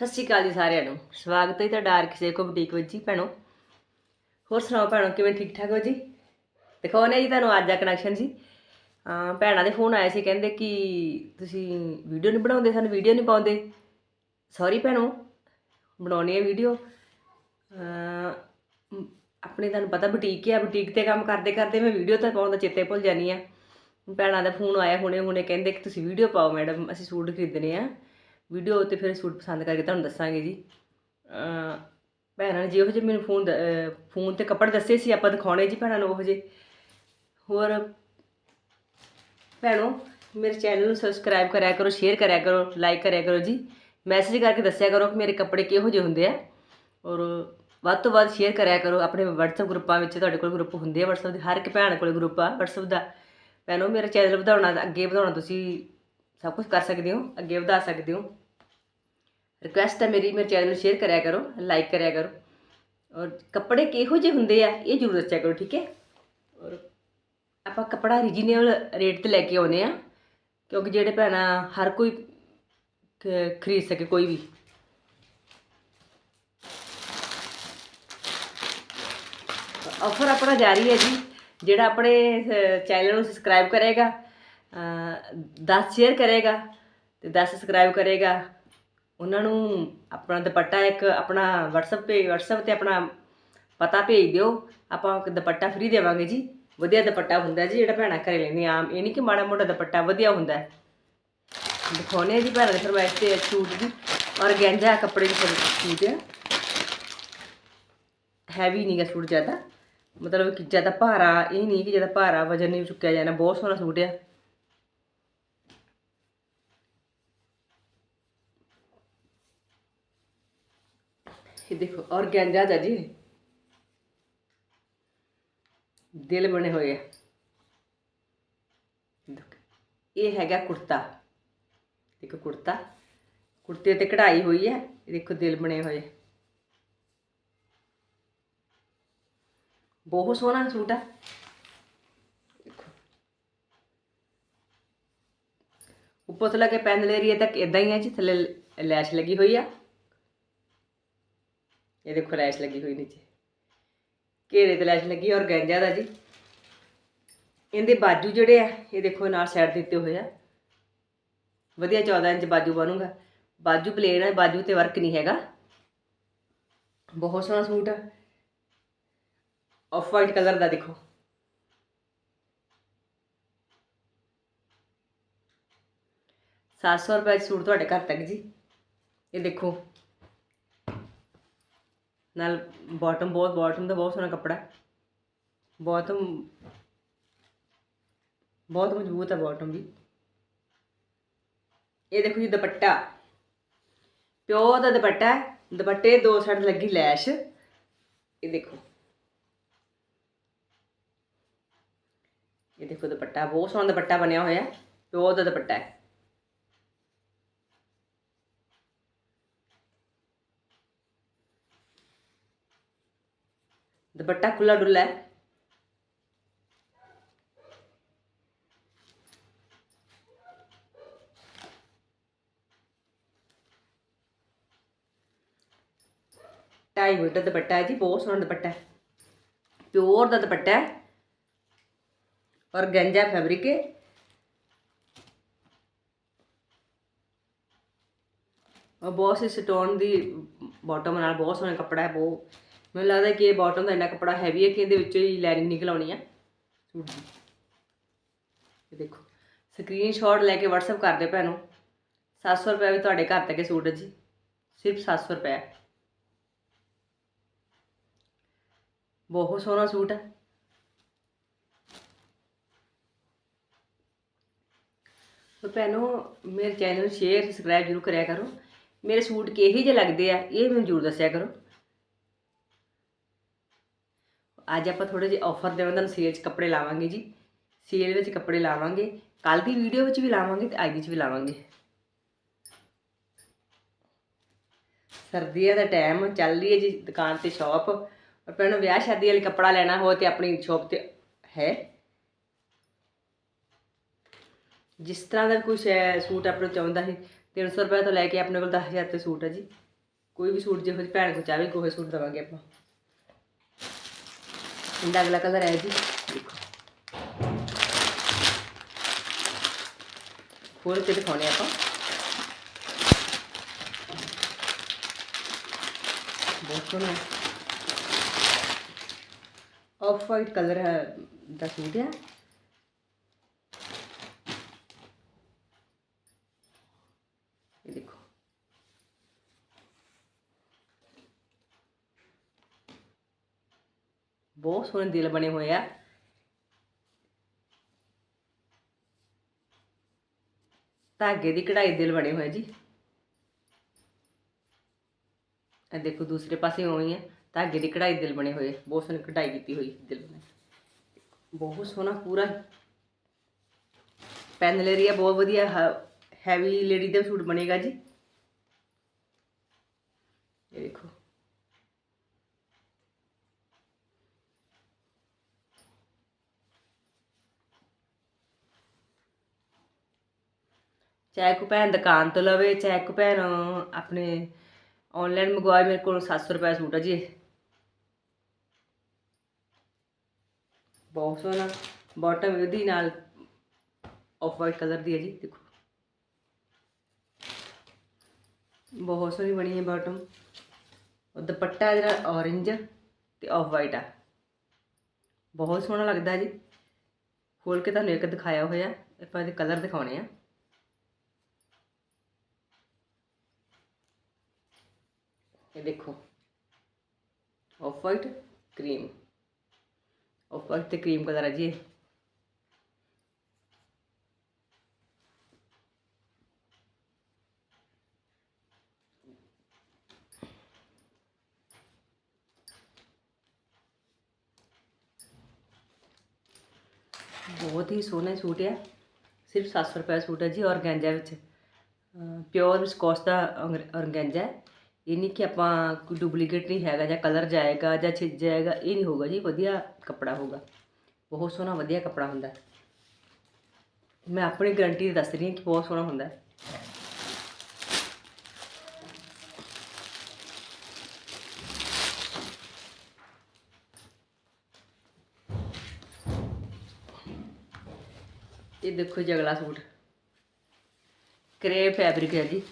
ਸਤਿ ਸ਼੍ਰੀ ਅਕਾਲ ਜੀ ਸਾਰਿਆਂ ਨੂੰ। ਸਵਾਗਤ ਹੈ ਤੁਹਾਡਾ ਆਰ ਕਿਸੇ ਕੋ ਬੁਟੀਕ ਵਿੱਚ ਜੀ ਭੈਣੋ। ਹੋਰ ਸੁਣਾਓ ਭੈਣੋ, ਕਿਵੇਂ ਠੀਕ ਠਾਕ ਹੋ ਜੀ? ਦਿਖਾਉਣੇ ਜੀ ਤੁਹਾਨੂੰ ਅੱਜ ਦਾ ਕਨੈਕਸ਼ਨ ਜੀ। ਭੈਣਾਂ ਦੇ ਫੋਨ ਆਏ ਸੀ, ਕਹਿੰਦੇ ਕਿ ਤੁਸੀਂ ਵੀਡੀਓ ਨਹੀਂ ਬਣਾਉਂਦੇ, ਸਾਨੂੰ ਵੀਡੀਓ ਨਹੀਂ ਪਾਉਂਦੇ। ਸੌਰੀ ਭੈਣੋ, ਬਣਾਉਣੀ ਹੈ ਵੀਡੀਓ ਆਪਣੇ ਤੁਹਾਨੂੰ ਪਤਾ ਬੁਟੀਕ ਹੈ ਬੁਟੀਕ ਤੇ ਕੰਮ ਕਰਦੇ ਕਰਦੇ ਮੈਂ ਵੀਡੀਓ ਤਾਂ ਪਾਉਣ ਦਾ ਚੇਤੇ ਭੁੱਲ ਜਾਨੀ ਆ ਭੈਣਾਂ ਦਾ ਫੋਨ ਆਇਆ ਹੁਣੇ ਹੁਣੇ ਕਹਿੰਦੇ ਕਿ ਤੁਸੀਂ ਵੀਡੀਓ ਪਾਓ ਮੈਡਮ, ਅਸੀਂ ਸੂਟ ਖਰੀਦਣੇ ਆ। ਵੀਡੀਓ ਤੇ ਫਿਰ ਸੂਟ ਪਸੰਦ ਕਰਕੇ ਤੁਹਾਨੂੰ ਦੱਸਾਂਗੇ ਜੀ। ਭੈਣਾਂ ਨੇ ਜਿਹੋ ਜਿਹੇ ਮੈਨੂੰ ਫੋਨ ਫੋਨ ਤੇ ਕੱਪੜੇ ਦੱਸੇ ਸੀ, ਆਪਾਂ ਦਿਖਾਉਣੇ ਜੀ ਭੈਣਾਂ ਨੂੰ ਉਹ ਜਿਹੇ। ਹੋਰ ਭੈਣੋ, ਮੇਰੇ ਚੈਨਲ ਨੂੰ ਸਬਸਕ੍ਰਾਈਬ ਕਰਿਆ ਕਰੋ ਸ਼ੇਅਰ ਕਰਿਆ ਕਰੋ ਲਾਈਕ ਕਰਿਆ ਕਰੋ ਜੀ। ਮੈਸੇਜ ਕਰਕੇ ਦੱਸਿਆ ਕਰੋ ਕਿ ਮੇਰੇ ਕੱਪੜੇ ਕਿਹੋ ਜਿਹੇ ਹੁੰਦੇ ਆ। ਔਰ ਵੱਧ ਤੋਂ ਵੱਧ ਸ਼ੇਅਰ ਕਰਿਆ ਕਰੋ, ਆਪਣੇ WhatsApp ਗਰੁੱਪਾਂ ਵਿੱਚ ਤੁਹਾਡੇ ਕੋਲ ਗਰੁੱਪ ਹੁੰਦੇ ਆ, WhatsApp ਦੇ, ਹਰ ਇੱਕ ਭੈਣ ਕੋਲ ਗਰੁੱਪ ਆ WhatsApp ਦਾ। ਭੈਣੋ, ਮੇਰਾ ਚੈਨਲ ਵਧਾਉਣਾ, ਅੱਗੇ ਵਧਾਉਣਾ ਤੁਸੀਂ ਸਭ ਕੁਝ ਕਰ ਸਕਦੇ ਹੋ, ਅੱਗੇ ਵਧਾ ਸਕਦੇ ਹੋ। ਰਿਕੁਐਸਟ ਹੈ ਮੇਰੀ, ਮੇਰੇ ਚੈਨਲ ਨੂੰ ਸ਼ੇਅਰ ਕਰਿਆ ਕਰੋ ਲਾਈਕ ਕਰਿਆ ਕਰੋ। ਔਰ ਕੱਪੜੇ ਕਿਹੋ ਜਿਹੇ ਹੁੰਦੇ ਆ, ਇਹ ਜ਼ਰੂਰ ਦੱਸਿਆ ਕਰੋ, ਠੀਕ ਹੈ? ਔਰ ਆਪਾਂ ਕੱਪੜਾ ਰੀਜਨੇਬਲ ਰੇਟ ਤੇ ਲੈ ਕੇ ਆਉਨੇ ਆ ਕਿਉਂਕਿ ਜਿਹੜੇ ਭੈਣਾਂ ਹਰ ਕੋਈ ਖਰੀਦ ਸਕੇ ਕੋਈ ਵੀ। ਆਫਰ ਆਪਣਾ ਜਾਰੀ ਹੈ ਜੀ। ਜਿਹੜਾ ਆਪਣੇ ਚੈਨਲ ਨੂੰ ਸਬਸਕ੍ਰਾਈਬ ਕਰੇਗਾ 10 ਸ਼ੇਅਰ ਕਰੇਗਾ, ਤੇ 10 ਸਬਸਕ੍ਰਾਈਬ ਕਰੇਗਾ। ਉਹਨਾਂ ਨੂੰ ਆਪਣਾ ਦੁਪੱਟਾ ਇੱਕ ਆਪਣਾ WhatsApp ਤੇ WhatsApp ਤੇ ਆਪਣਾ ਪਤਾ ਭੇਜ ਦਿਓ। ਆਪਾਂ ਇੱਕ ਦੁਪੱਟਾ ਫ੍ਰੀ ਦੇਵਾਂਗੇ ਜੀ। ਵਧੀਆ ਦੁਪੱਟਾ ਹੁੰਦਾ ਜੀ, ਜਿਹੜਾ ਭੈਣਾਂ ਘਰੇ ਲੈਂਦੀਆਂ। ਆਮ, ਇਹ ਨਹੀਂ ਕਿ ਮਾੜਾ ਮੋਟਾ ਦੁਪੱਟਾ ਵਧੀਆ ਹੁੰਦਾ। ਹੈ ਦਿਖਾਉਣੇ ਜੀ ਭੈਣਾਂ ਦੇ ਫਰਮਾਇਸ਼ ਤੇ ਸੂਟ ਜੀ ਔਰ ਗੈਂਜਾ ਕੱਪੜੇ ਦੀ ਸੂਟ ਹੈ। ਹੈਵੀ ਨਹੀਂਗਾ ਸੂਟ ਜ਼ਿਆਦਾ। ਮਤਲਬ ਕਿ ਜ਼ਿਆਦਾ ਭਾਰਾ, ਇਹ ਨਹੀਂ ਕਿ ਜ਼ਿਆਦਾ ਭਾਰਾ, ਵਜਨ ਨਹੀਂ ਚੁੱਕਿਆ ਜਾਣਾ। ਬਹੁਤ ਸੋਹਣਾ ਸੂਟ ਆ। ਇਹ ਦੇਖੋ ਔਰਗੈਂਜਾ ਦਾ ਜੀ। ਦਿਲ ਬਣੇ ਹੋਏ ਆ। ਇਹ ਹੈਗਾ ਕੁੜਤਾ। ਦੇਖੋ, ਕੁੜਤਾ। ਕੁੜਤੇ ਤੇ ਕਢਾਈ ਹੋਈ ਹੈ ਦੇਖੋ, ਦਿਲ ਬਣੇ ਹੋਏ। ਬਹੁਤ ਸੋਹਣਾ ਸੂਟ ਆ। ਦੇਖੋ। ਉੱਪਰ ਤੋਂ ਲੈ ਕੇ ਪੈਨ ਏਰੀਆ ਤੱਕ ਇਦਾਂ ਹੀ ਹੈ ਜੀ, ਥੱਲੇ ਲੈਸ਼ ਲੱਗੀ ਹੋਈ ਆ। ਇਹ ਦੇਖੋ ਲੈਸ਼ ਲੱਗੀ ਹੋਈ ਨੀਚੇ। ਘੇਰੇ ਤੇ ਲੈਸ਼ ਲੱਗੀ ਔਰ ਗੈਂਜਾ ਦਾ ਜੀ। ਇਹਦੇ ਬਾਜੂ ਜਿਹੜੇ ਆ, ਇਹ ਦੇਖੋ ਨਾਲ ਸਾਈਡ ਦਿੱਤੇ ਹੋਏ ਆ। ਵਧੀਆ 14 ਇੰਚ ਬਾਜੂ ਬਣੂਗਾ। ਬਾਜੂ ਪਲੇਨ ਆ, ਬਾਜੂ ਤੇ ਵਰਕ ਨਹੀਂ ਹੈਗਾ। ਬਹੁਤ ਸੋਹਣਾ ਸੂਟ ਆ। ਆਫ ਵਾਈਟ ਕਲਰ ਦਾ ਦੇਖੋ। ਸੱਤ ਸੌ ਰੁਪਏ ਸੂਟ ਤੁਹਾਡੇ ਘਰ ਤੱਕ ਜੀ। ਇਹ ਦੇਖੋ। ਨਾਲ ਬਾਟਮ ਬਹੁਤ ਬਾਟਮ ਦਾ ਬਹੁਤ ਸੋਹਣਾ ਕੱਪੜਾ ਬਾਟਮ ਬਹੁਤ ਮਜ਼ਬੂਤ ਹੈ ਬਾਟਮ ਵੀ। ਇਹ ਦੇਖੋ ਜੀ ਦੁਪੱਟਾ। ਪਿਓ ਦਾ ਦੁਪੱਟਾ ਦੁਪੱਟੇ ਦੋ ਸਾਈਡ ਲੱਗੀ ਲੈਸ਼ ਇਹ ਦੇਖੋ। ਇਹ ਦੇਖੋ ਦੁਪੱਟਾ, ਬਹੁਤ ਸੋਹਣਾ ਦੁਪੱਟਾ ਬਣਿਆ ਹੋਇਆ ਹੈ। ਪਿਓ ਦਾ ਦੁਪੱਟਾ ਹੈ। ਦੁਪੱਟਾ ਖੁੱਲਾ ਡੁੱਲਾ ਹੈ। ਢਾਈ ਮੀਟਰ ਦੁਪੱਟਾ ਹੈ ਜੀ, ਬਹੁਤ ਸੋਹਣਾ ਦੁਪੱਟਾ ਹੈ। ਪਿਓਰ ਦਾ ਦੁਪੱਟਾ ਹੈ। ਔਰ ਗੰਜਾ ਫੈਬਰਿਕ ਹੈ। ਔਰ ਬਹੁਤ ਸੀ ਸਟੋਨ ਦੀ ਬਾਟਮ ਨਾਲ ਬਹੁਤ ਸੋਹਣਾ ਕੱਪੜਾ ਹੈ, ਬਹੁਤ ਮੈਨੂੰ ਲੱਗਦਾ ਕਿ ਇਹ ਬਾਟਮ ਦਾ ਇੰਨਾ ਕੱਪੜਾ ਹੈਵੀ ਹੈ ਕਿ ਇਹਦੇ ਵਿੱਚੋਂ ਹੀ ਲਾਈਨਿੰਗ ਨਿਕਲ ਆਉਣੀ ਆ। ਸੂਟ ਦੀ। ਇਹ ਦੇਖੋ ਸਕਰੀਨਸ਼ਾਟ ਲੈ ਕੇ WhatsApp ਕਰ ਦਿਓ ਭੈਣੋ। 700 ਰੁਪਏ ਵੀ ਤੁਹਾਡੇ ਘਰ ਤੱਕ ਇਹ ਸੂਟ ਹੈ ਜੀ। ਸਿਰਫ 700 ਰੁਪਏ ਬਹੁਤ ਸੋਹਣਾ ਸੂਟ ਹੈ। ਤੋ ਭੈਣੋ, ਮੇਰੇ ਚੈਨਲ ਨੂੰ ਸ਼ੇਅਰ ਸਬਸਕ੍ਰਾਈਬ ਜ਼ਰੂਰ ਕਰਿਆ ਕਰੋ। ਮੇਰੇ ਸੂਟ ਕਿਹੋ ਜਿਹੇ ਲੱਗਦੇ ਆ, ਇਹ ਮੈਨੂੰ ਜ਼ਰੂਰ ਦੱਸਿਆ ਕਰੋ। ਅੱਜ ਆਪਾਂ ਥੋੜੇ ਜਿਹੇ ਆਫਰ ਦੇਵਾਂ ਤੁਹਾਨੂੰ ਸੇਲ 'ਚ ਕੱਪੜੇ ਲਾਵਾਂਗੇ ਜੀ। ਸੇਲ ਵਿੱਚ ਕੱਪੜੇ ਲਾਵਾਂਗੇ। ਕੱਲ ਦੀ ਵੀਡੀਓ ਵਿੱਚ ਵੀ ਲਾਵਾਂਗੇ ਤੇ ਅੱਜ ਦੀ 'ਚ ਵੀ ਲਾਵਾਂਗੇ। ਸਰਦੀਆਂ ਦਾ ਟਾਈਮ ਚੱਲ ਰਹੀ ਹੈ ਜੀ, ਦੁਕਾਨ ਤੇ ਸ਼ਾਪ ਔਰ ਭੈਣੋ ਵਿਆਹ ਸ਼ਾਦੀ ਵਾਲੀ ਕੱਪੜਾ ਲੈਣਾ ਹੋ ਤੇ ਆਪਣੀ ਸ਼ਾਪ ਤੇ ਹੈ। ਜਿਸ ਤਰ੍ਹਾਂ ਦਾ ਕੋਈ ਹੈ ਸੂਟ ਆਪਣੇ ਚਾਹੁੰਦਾ ਹੈ 300 ਰੁਪਏ ਤੋਂ ਲੈ ਕੇ ਆਪਣੇ ਕੋਲ 10000 ਤੇ ਸੂਟ ਹੈ ਜੀ। ਕੋਈ ਵੀ ਸੂਟ ਜਿਹੋ ਜਿਹੀ ਭੈਣ ਕੋ ਚਾਹੇ, ਕੋਈ ਸੂਟ ਦਵਾਂਗੇ ਆਪਾਂ। ਇਹਦਾ ਅਗਲਾ ਕਲਰ ਹੈ ਜੀ। ਦੇਖੋ ਖੋਲ ਕੇ ਦਿਖਾਉਣੇ ਆਪਾਂ। ਬਹੁਤ ਸੋਹਣਾ ਆਫ ਵਾਈਟ ਕਲਰ ਹੈ ਦਾ ਸੂਟ ਹੈ ਇਹ ਦੇਖੋ ਬਹੁਤ ਸੋਹਣੇ ਦਿਲ ਬਣੇ ਹੋਏ ਆ। ਧਾਗੇ ਦੀ ਕਢਾਈ ਦਿਲ ਬਣੇ ਹੋਏ ਜੀ। ਇਹ ਦੇਖੋ ਦੂਸਰੇ ਪਾਸੇ ਉਵੇਂ ਹੈ ਧਾਗੇ ਦੀ ਕਢਾਈ ਦਿਲ ਬਣੇ ਹੋਏ ਬਹੁਤ ਸੋਹਣੀ ਕਢਾਈ ਕੀਤੀ ਹੋਈ ਦਿਲ ਬਣੇ। ਬਹੁਤ ਸੋਹਣਾ ਪੂਰਾ। ਪੈਨਲ ਏਰੀਆ ਬਹੁਤ ਵਧੀਆ ਹੈਵੀ ਲੇਡੀ ਦਾ ਸੂਟ ਬਣੇਗਾ ਜੀ ਇਹ ਦੇਖੋ ਚਾਹੇ ਕੋ ਭੈਣ ਦੁਕਾਨ ਤੋਂ ਲਵੇ, ਚਾਹੇ ਕੋ ਭੈਣ ਆਪਣੇ ਆਨਲਾਈਨ ਮੰਗਵਾਏ, ਮੇਰੇ ਕੋਲ 700 ਰੁਪਏ ਸੂਟ ਆ ਜੀ ਇਹ। ਬਹੁਤ ਸੋਹਣਾ ਬਾਟਮ ਇਹਦੀ ਨਾਲ ਆਫ ਵਾਈਟ ਕਲਰ ਦੀ ਹੈ ਜੀ, ਦੇਖੋ। ਬਹੁਤ ਸੋਹਣੀ ਬਣੀ ਹੈ ਬਾਟਮ ਉਹ ਦੁਪੱਟਾ ਜਿਹੜਾ orange ਤੇ ਆਫ ਵਾਈਟ ਆ। ਬਹੁਤ ਸੋਹਣਾ ਲੱਗਦਾ ਜੀ। ਖੋਲ ਕੇ ਤੁਹਾਨੂੰ ਇੱਕ ਦਿਖਾਇਆ ਹੋਇਆ, ਆਪਾਂ ਇਹਦੇ ਕਲਰ ਦਿਖਾਉਣੇ ਆ। ਇਹ ਦੇਖੋ off white cream off white ਤੇ ਕਰੀਮ ਕਲਰ ਹੈ ਜੀ ਇਹ ਬਹੁਤ ਹੀ ਸੋਹਣਾ ਸੂਟ ਹੈ ਸਿਰਫ 700 ਰੁਪਏ ਦਾ ਸੂਟ ਹੈ ਜੀ ਔਰਗੈਂਜਾ ਵਿੱਚ ਪਿਓਰ ਵਿਸਕੋਸ ਦਾ ਔਰਗੈਂਜਾ ਹੈ ਇਹ ਨਹੀਂ ਕਿ ਆਪਾਂ ਕੋਈ ਡੁਪਲੀਕੇਟ ਨਹੀਂ ਹੈਗਾ ਜਾਂ ਕਲਰ ਜਾਏਗਾ ਜਾਂ ਛਿੱਜ ਜਾਏਗਾ, ਇਹ ਨਹੀਂ ਹੋਗਾ ਜੀ, ਵਧੀਆ ਕੱਪੜਾ ਹੋਗਾ ਬਹੁਤ ਸੋਹਣਾ ਵਧੀਆ ਕੱਪੜਾ ਹੁੰਦਾ ਮੈਂ ਆਪਣੀ ਗਾਰੰਟੀ ਦੱਸ ਰਹੀ ਹਾਂ ਕਿ ਬਹੁਤ ਸੋਹਣਾ ਹੁੰਦਾ ਇਹ ਦੇਖੋ ਜੀ ਅਗਲਾ ਸੂਟ। ਕਰੇ ਫੈਬਰਿਕ ਹੈ ਜੀ।